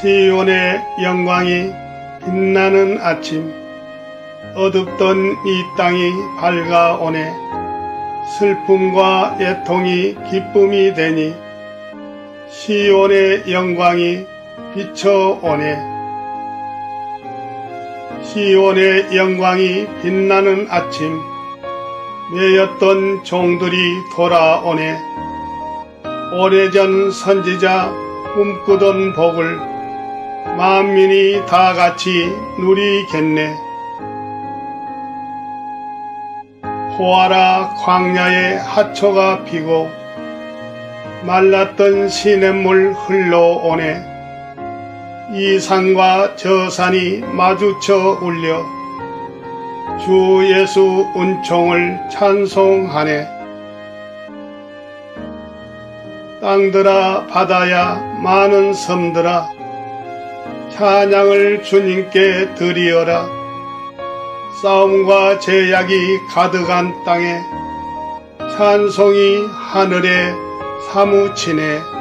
시온의 영광이 빛나는 아침 어둡던 이 땅이 밝아오네. 슬픔과 애통이 기쁨이 되니 시온의 영광이 비춰오네. 시온의 영광이 빛나는 아침 매였던 종들이 돌아오네. 오래전 선지자 꿈꾸던 복을 만민이 다 같이 누리겠네. 호아라 광야에 하초가 피고 말랐던 시냇물 흘러오네. 이 산과 저 산이 마주쳐 울려 주 예수 은총을 찬송하네. 땅들아 바다야 많은 섬들아 찬양을 주님께 드리어라. 싸움과 제약이 가득한 땅에 찬송이 하늘에 사무치네